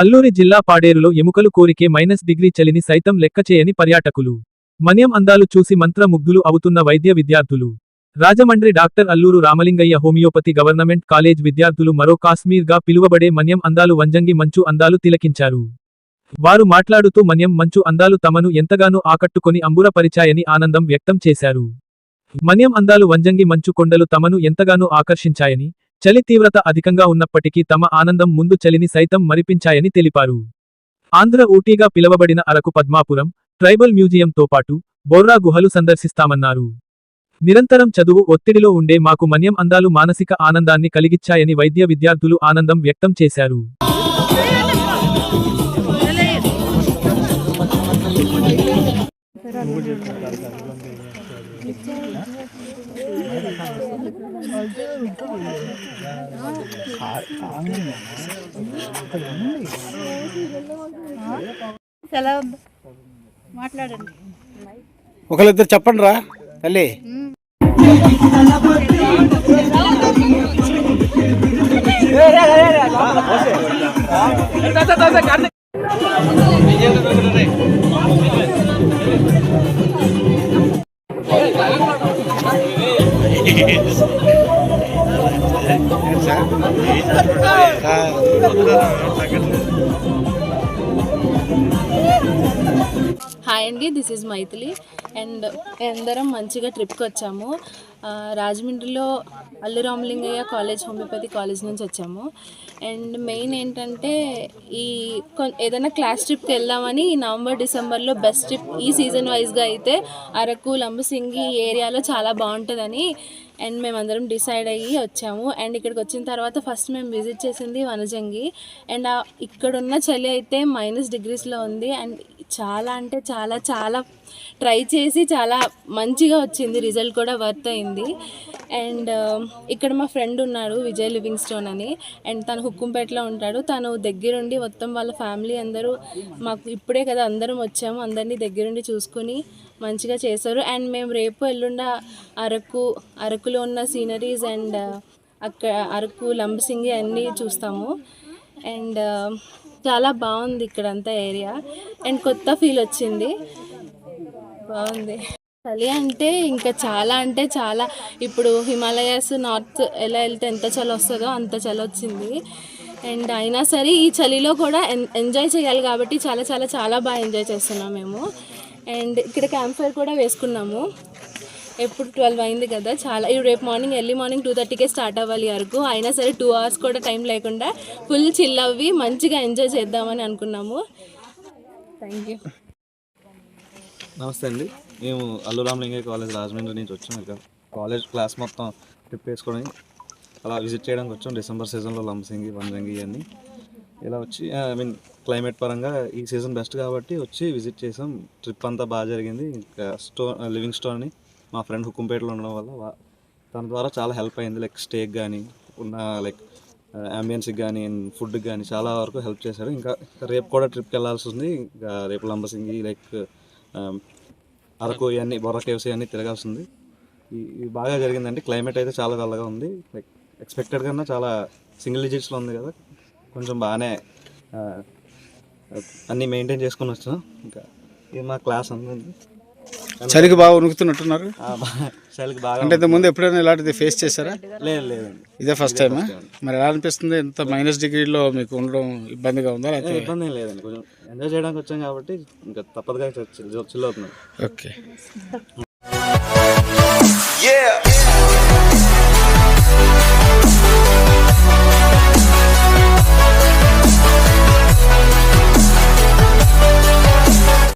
అల్లూరి జిల్లా పాడేరులో ఎముకలు కోరికే మైనస్ డిగ్రీ చలిని సైతం లెక్క చేయని పర్యాటకులు. మన్యం అందాలు చూసి మంత్రముగ్ధులు అవుతున్న వైద్య విద్యార్థులు. Rajahmundry doctor Alluru Ramalingaiah homeopathy government college విద్యార్థులు మరో కాశ్మీర్గా పిలువబడే మన్యం అందాలు వంజంగి మంచు అందాలు తిలకించారు. వారు మాట్లాడుతూ మన్యం మంచు అందాలు తమను ఎంతగానో ఆకట్టుకొని అంబురపరిచాయని ఆనందం వ్యక్తం చేశారు. మన్యం అందాలు వంజంగి మంచు కొండలు తమను ఎంతగానో ఆకర్షించాయని చలి తీవ్రత అధికంగా ఉన్నప్పటికీ తమ ఆనందం ముందు చలిని సైతం మరిపించాయని తెలిపారు. ఆంధ్ర ఊటీగా పిలవబడిన అరకు పద్మాపురం ట్రైబల్ మ్యూజియంతో పాటు బొర్రా గుహలు సందర్శిస్తామన్నారు. నిరంతరం చదువు ఒత్తిడిలో ఉండే మాకు మన్యం అందాలు మానసిక ఆనందాన్ని కలిగిచ్చాయని వైద్య విద్యార్థులు ఆనందం వ్యక్తం చేశారు. మాట్లాడండి ఒకరిద్దరు చెప్పండి రా తల్లి Thank you. హాయ్ అండి దిస్ ఈజ్ మైథిలి అండ్ అందరం మంచిగా ట్రిప్కి వచ్చాము. రాజమండ్రిలో Allu Ramalingaiah college homeopathy college నుంచి వచ్చాము. అండ్ మెయిన్ ఏంటంటే ఈ ఏదైనా క్లాస్ ట్రిప్కి వెళ్దామని ఈ నవంబర్ డిసెంబర్లో బెస్ట్ ట్రిప్ ఈ సీజన్ వైజ్గా అయితే అరకు లంబసింగి ఈ ఏరియాలో చాలా బాగుంటుందని అండ్ మేమందరం డిసైడ్ అయ్యి వచ్చాము. అండ్ ఇక్కడికి వచ్చిన తర్వాత ఫస్ట్ మేము విజిట్ చేసింది వనజంగి. అండ్ ఇక్కడున్న చలి అయితే మైనస్ డిగ్రీస్లో ఉంది. అండ్ చాలా అంటే చాలా చాలా ట్రై చేసి చాలా మంచిగా వచ్చింది. రిజల్ట్ కూడా వర్త్ అయింది. అండ్ um, ఇక్కడ మా ఫ్రెండ్ ఉన్నాడు విజయ్ లివింగ్ స్టోన్ అని. అండ్ తను హుక్కుంపేటలో ఉంటాడు. తను దగ్గరుండి మొత్తం వాళ్ళ ఫ్యామిలీ అందరూ మాకు ఇప్పుడే కదా అందరం వచ్చాము. అందరినీ దగ్గరుండి చూసుకుని మంచిగా చేశారు. అండ్ మేము రేపు ఎల్లుండ అరకు అరకులో ఉన్న సీనరీస్ అండ్ అక్కడ అరకు లంబసింగి అన్నీ చూస్తాము. అండ్ um, చాలా బాగుంది ఇక్కడంతా ఏరియా. అండ్ కొత్త ఫీల్ వచ్చింది. బాగుంది. చలి అంటే ఇంకా చాలా అంటే చాలా. ఇప్పుడు హిమాలయాస్ నార్త్ ఎలా వెళ్తే ఎంత చలి వస్తుందో అంత చలి వచ్చింది. అండ్ అయినా సరే ఈ చలిలో కూడా ఎంజాయ్ చేయాలి కాబట్టి చాలా చాలా చాలా బాగా ఎంజాయ్ చేస్తున్నాం మేము. అండ్ ఇక్కడ క్యాంప్ ఫైర్ కూడా వేసుకున్నాము. ఎప్పుడు ట్వెల్వ్ అయింది కదా చాలా ఇప్పుడు రేపు మార్నింగ్ ఎర్లీ మార్నింగ్ టూ థర్టీకే స్టార్ట్ అవ్వాలి అరకు. అయినా సరే టూ అవర్స్ కూడా టైం లేకుండా ఫుల్ చిల్ అవ్వి మంచిగా ఎంజాయ్ చేద్దామని అనుకున్నాము. థ్యాంక్ యూ నమస్తే అండి. మేము అల్లు రామలింగయ్య కాలేజ్ రాజమండ్రి నుంచి వచ్చాం ఇక్కడ. కాలేజ్ క్లాస్ మొత్తం ట్రిప్ వేసుకొని అలా విజిట్ చేయడానికి వచ్చాం. డిసెంబర్ సీజన్లో లంబసింగి వనజంగి ఇవన్నీ. ఇలా వచ్చి ఐ మీన్ క్లైమేట్ పరంగా ఈ సీజన్ బెస్ట్ కాబట్టి వచ్చి విజిట్ చేసాం. ట్రిప్ అంతా బాగా జరిగింది. ఇంకా స్టో లివింగ్ స్టోన్ అని మా ఫ్రెండ్ హుకుంపేటలో ఉండడం వల్ల తన ద్వారా చాలా హెల్ప్ అయింది. లైక్ స్టేక్ కానీ ఉన్న లైక్ అంబియన్స్కి కానీ ఫుడ్కి కానీ చాలా వరకు హెల్ప్ చేశారు. ఇంకా రేపు కూడా ట్రిప్కి వెళ్ళాల్సి ఉంది ఇంకా రేపు లంబసింగి లైక్ అరకు ఇవన్నీ బొర్ర కేవ్స్ ఇవన్నీ తిరగాల్సి ఉంది. ఇది బాగా జరిగిందండి. క్లైమేట్ అయితే చాలా చల్లగా ఉంది. లైక్ ఎక్స్పెక్టెడ్ కన్నా చాలా సింగిల్ డిజిట్స్లో ఉంది కదా. కొంచెం బాగానే అన్నీ మెయింటైన్ చేసుకొని వచ్చాం. ఇంకా ఇది మా క్లాస్ అంది చలికి బాగా ఉనుకుతున్నట్టున్నారు? చలికి బాగా అంటే ఇంతకు ముందు ఎప్పుడైనా ఇలాంటిది ఫేస్ చేశారా? లేదు లేదండి. ఇదే ఫస్ట్ టైమా మరి ఎలా అనిపిస్తుంది? ఇంత మైనస్ డిగ్రీలో మీకు ఉండడం ఇబ్బందిగా ఉందా లేకపోతే? ఇబ్బంది ఏం లేదండి. కొంచెం ఎంజాయ్ చేయడానికి వచ్చాం కాబట్టి ఇంకా తప్పదుగా చిల్ అవుతున్నాం ఓకే.